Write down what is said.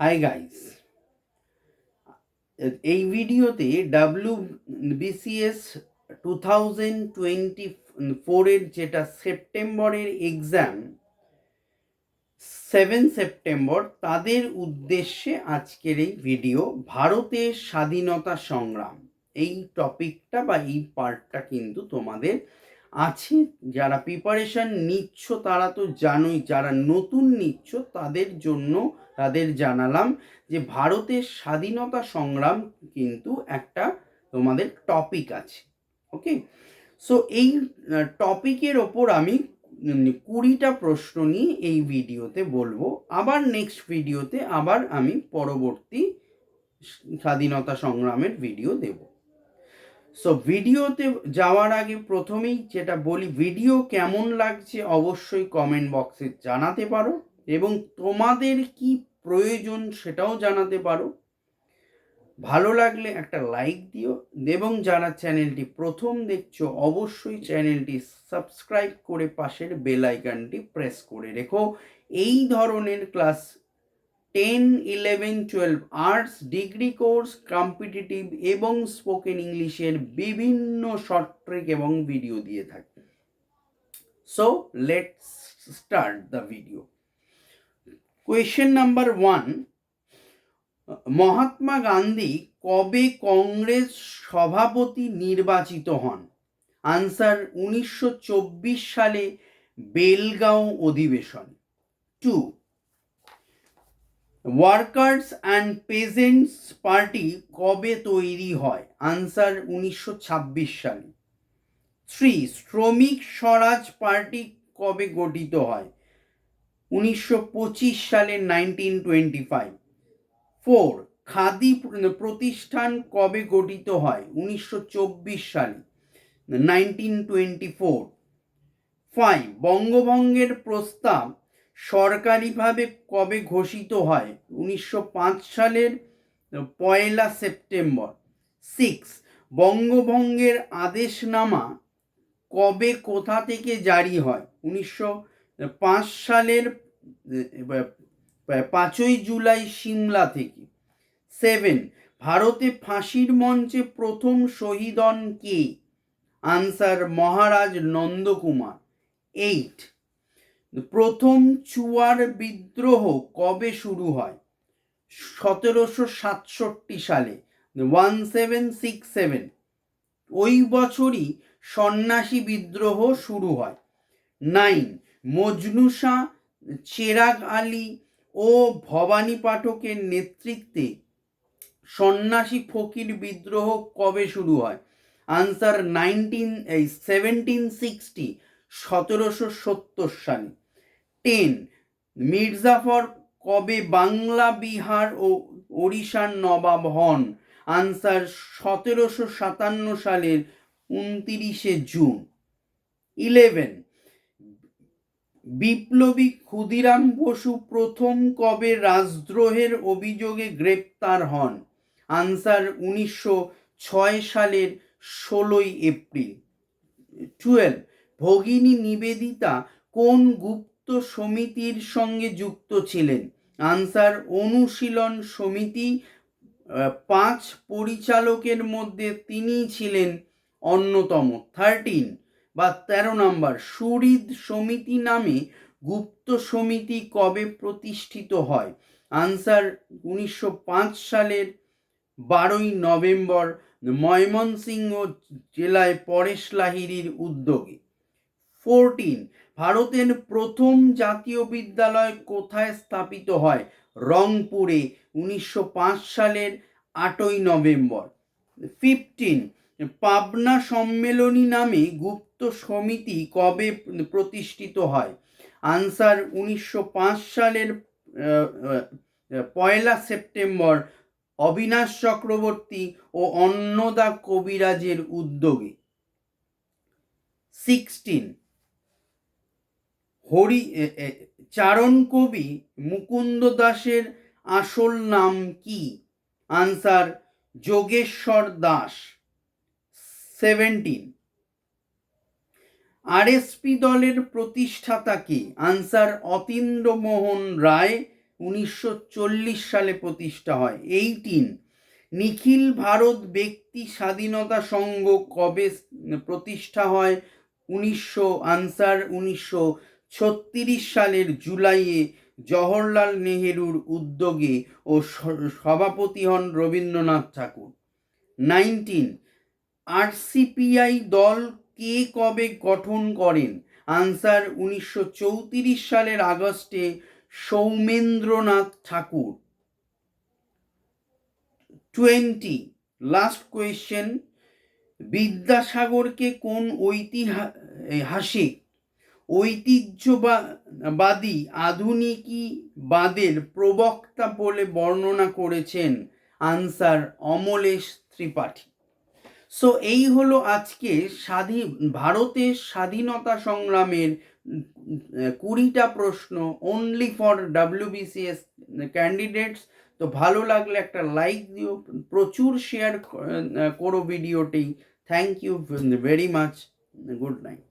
High guys এই ভিডিওতে W BCS two thousand twenty ফোরের যেটা সেপ্টেম্বরের এক্সাম সেভেন সেপ্টেম্বর তাদের উদ্দেশ্যে আজকের এই ভিডিও ভারতের স্বাধীনতা সংগ্রাম। এই টপিকটা বা এই পার্টটা কিন্তু তোমাদের আছে, যারা প্রিপারেশন নিচ্ছ তারা তো জানোই, যারা নতুন নিচ্ছ তাদের জন্য তাদের জানালাম যে ভারতের স্বাধীনতা সংগ্রাম কিন্তু একটা তোমাদের টপিক আছে ওকে সো এই টপিকের ওপর আমি কুড়িটা প্রশ্ন নিয়ে এই ভিডিওতে বলব। আবার নেক্সট ভিডিওতে আবার আমি পরবর্তী স্বাধীনতা সংগ্রামের ভিডিও দেব। সো ভিডিওতে যাওয়ার আগে প্রথমেই যেটা বলি ভিডিও কেমন লাগছে অবশ্যই কমেন্ট বক্সে জানাতে পারো এবং তোমাদের কি প্রয়োজন সেটাও জানাতে পারো। ভালো লাগলে একটা লাইক দিও এবং যারা চ্যানেলটি প্রথম দেখছ, অবশ্যই চ্যানেলটি সাবস্ক্রাইব করে পাশের বেল আইকনটি প্রেস করে রেখো। এই ধরনের class ten, eleven, twelve arts, degree course, competitive এবং স্পোকেন ইংলিশের বিভিন্ন শর্ট ট্রিক এবং ভিডিও দিয়ে থাকে। So let's start the video question number one Mahatma Gandhi কবে কংগ্রেস সভাপতি নির্বাচিত হন? আনসার উনিশশো চব্বিশ সালে বেলগাঁও অধিবেশন। Two workers and peasants party কবে তৈরি হয়? আনসার উনিশশো ছাব্বিশ সালে। থ্রি, শ্রমিক স্বরাজ পার্টি কবে গঠিত হয়? উনিশশো পঁচিশ সালে, nineteen twenty five. Four, khadi প্রতিষ্ঠান কবে গঠিত হয়? উনিশশো চব্বিশ সালে, নাইনটিন টোয়েন্টি ফোর। ফাইভ, বঙ্গভঙ্গের প্রস্তাব সরকারিভাবে কবে ঘোষিত হয়? উনিশশো পাঁচ সালের পয়লা সেপ্টেম্বর। সিক্স বঙ্গভঙ্গের আদেশনামা কবে কোথা থেকে জারি হয়? উনিশশো পাঁচ সালের পাঁচই জুলাই সিমলা থেকে। সেভেন ভারতে ফাঁসির মঞ্চে প্রথম শহীদ হন কে? আনসার মহারাজ নন্দকুমার। এইট প্রথম চুয়ার বিদ্রোহ কবে শুরু হয়? সতেরোশো সাতষট্টি সালে, ওয়ান সেভেন সিক্স সেভেন। ওই বছরই সন্ন্যাসী বিদ্রোহ শুরু হয়। নাইন মজনুসা চেরাগ আলী ও ভবানী পাঠকের নেতৃত্বে সন্ন্যাসী ফকির বিদ্রোহ কবে শুরু হয়? আনসার নাইনটিন, এই সেভেন্টিন সিক্সটি, সতেরোশো সত্তর সালে। টেন। মির্জাফর কবে বাংলা, বিহার ও ওড়িশার নবাব হন? আনসার সতেরোশো সাতান্ন সালের উনতিরিশে জুন। ইলেভেন। বিপ্লবী ক্ষুদিরাম বসু প্রথম কবে রাজদ্রোহের অভিযোগে গ্রেপ্তার হন? আনসার উনিশশো ছয় সালের ষোলোই এপ্রিল। টুয়েলভ। ভগিনী নিবেদিতা কোন গুপ্ত সমিতির সঙ্গে যুক্ত ছিলেন। আনসার অনুশীলন সমিতি পাঁচ পরিচালকের মধ্যে তিনি ছিলেন অন্যতম। থার্টিন বা তেরো নম্বর সুহৃদ সমিতি নামে গুপ্ত সমিতি কবে প্রতিষ্ঠিত হয়? আনসার উনিশশো পাঁচ সালের বারোই নভেম্বর, ময়মনসিংহ জেলায় পরেশ লাহিড়ির উদ্যোগে। ফোরটিন ভারতের প্রথম জাতীয় বিদ্যালয় কোথায় স্থাপিত হয়? রংপুরে, উনিশশো পাঁচ সালের আটই নভেম্বর। ফিফটিন পাবনা সম্মেলনী নামে গুপ্ত সমিতি কবে প্রতিষ্ঠিত হয়? আনসার উনিশশো পাঁচ সালের পয়লা সেপ্টেম্বর। অবিনাশ চক্রবর্তী ও অন্নদা কবিরাজের উদ্যোগে। সিক্সটিন হরি চারণ কবি মুকুন্দ দাসের আসল নাম কি? Answer Jogeshwar Das seventeen RSP দলের প্রতিষ্ঠাতা কে? আনসার অতীন্দ্রমোহন রায় উনিশশো চল্লিশ সালে প্রতিষ্ঠা হয়। এইটিন নিখিল ভারত ব্যক্তি স্বাধীনতা সংঘ কবে প্রতিষ্ঠা হয়? উনিশশো, আনসার উনিশশো ছত্রিশ সালের জুলাইয়ে জওহরলাল নেহেরুর উদ্যোগে ও সভাপতি হন রবীন্দ্রনাথ ঠাকুর। নাইনটিন, আরসিপিআই দল কে কবে গঠন করেন? আনসার উনিশশো চৌত্রিশ সালের আগস্টে Soumyendranath Tagore. Twenty, last question, বিদ্যাসাগরকে কোন ঐতিহাসিক ঐতিহ্যবাদী আধুনিকীবাদের প্রবক্তা বলে বর্ণনা করেছেন আনসার অমলেশ ত্রিপাঠী। সো এই হলো আজকে স্বাধীন ভারতের স্বাধীনতা সংগ্রামের কুড়িটা প্রশ্ন অনলি ফর ডাব্লিউবিসিএস ক্যান্ডিডেটস তো ভালো লাগলে একটা লাইক দিও, প্রচুর শেয়ার করো ভিডিওটি thank you very much good night